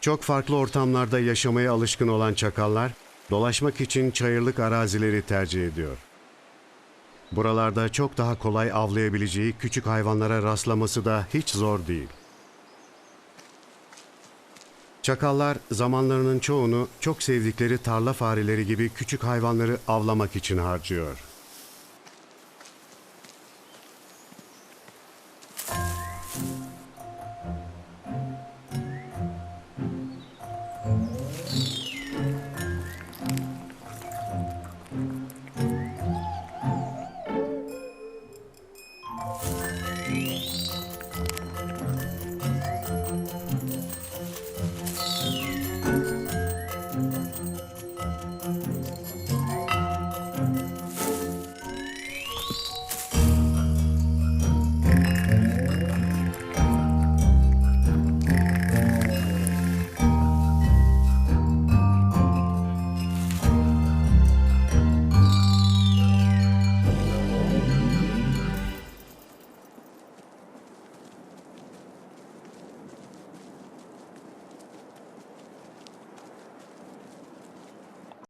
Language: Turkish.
Çok farklı ortamlarda yaşamaya alışkın olan çakallar, dolaşmak için çayırlık arazileri tercih ediyor. Buralarda çok daha kolay avlayabileceği küçük hayvanlara rastlaması da hiç zor değil. Çakallar zamanlarının çoğunu çok sevdikleri tarla fareleri gibi küçük hayvanları avlamak için harcıyor. うん。